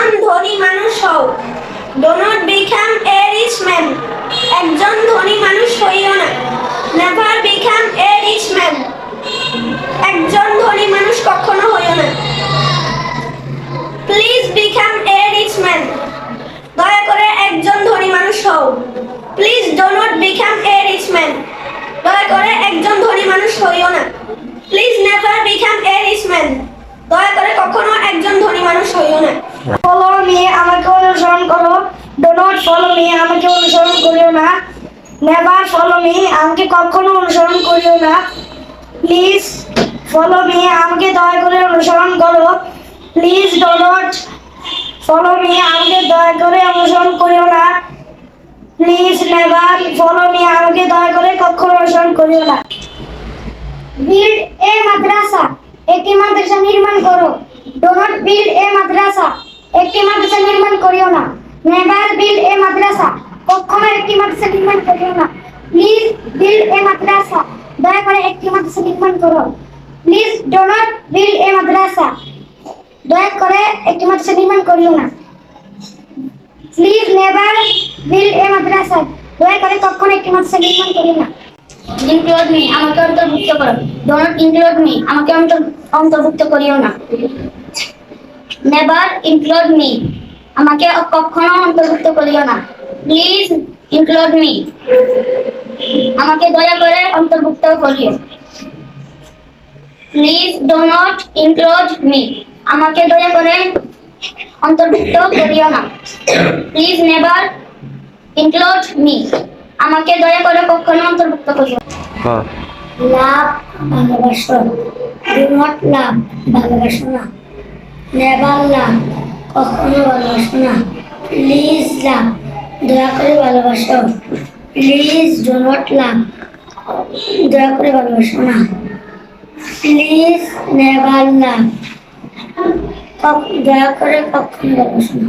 একজন ধনী মানুষ হও। Do not become a rich man একজন ধনী মানুষ হইও না। Never become a rich man একজন ধনী মানুষ কখনো হইও না। Please become a rich man দয়া করে একজন ধনী মানুষ হও। Please do not become a rich man দয়া করে একজন ধনী মানুষ হইও না please never become a rich man দয়া করে কখনো একজন ধনী মানুষ হইও না ফলো মি আমাকে অনুসরণ করো। ডো নট ফলো মি আমাকে অনুসরণ করিও না। নেভার ফলো মি আমাকে কখনো অনুসরণ করিও না। প্লিজ ফলো মি আমাকে দয়া করে অনুসরণ করো। Please do not follow me আমাকে দয়া করে অনুসরণ করিও না। প্লিজ নেভার ফলো মি আমাকে দয়া করে কখনো অনুসরণ করিও না। বিল্ড এ মাদ্রাসা একটি মাদ্রাসা নির্মাণ করো। Do not build a madrasa একটি মাদ্রাসা নির্মাণ করিও না। নেভার বিল এ মাদ্রাসা কখনো একটি মাদ্রাসা নির্মাণ করিও না। প্লিজ বিল এ মাদ্রাসা, দয়া করে একটি মাদ্রাসা নির্মাণ করো। Please do not build a madrasa, দয়া করে একটি মাদ্রাসা নির্মাণ করিও না। প্লিজ নেভার বিল এ মাদ্রাসা, দয়া করে কখনো একটি মাদ্রাসা নির্মাণ করিও না। ইনক্লুড মি, আমাকে অন্তর্ভুক্ত করো। ডোন্ট ইনক্লুড মি, আমাকে অন্তর- অন্তর্ভুক্ত করিও না। নেভার ইনক্লুড মি আমাকে কখনো অন্তর্ভুক্ত করিও না। প্লিজ ইনক্লুড মি আমাকে দয়া করে অন্তর্ভুক্ত করিও। Please do not include me আমাকে দয়া করে অন্তর্ভুক্ত করিও না। প্লিজ নেভার ইনক্লুড মি আমাকে দয়া করে কখনো অন্তর্ভুক্ত করিও। হ্যাঁ। লাভ ভালোবাসো। ডু নট লাভ ভালোবাসো না। নেভার লাভ কখনো ভালোবাসো না। প্লিজ লাভ দয়া করে ভালোবাসো। প্লিজ ডু নট লাভ দয়া করে ভালোবাসো না। প্লিজ নেবার লাভ দয়া করে কখনো ভালোবাসো না।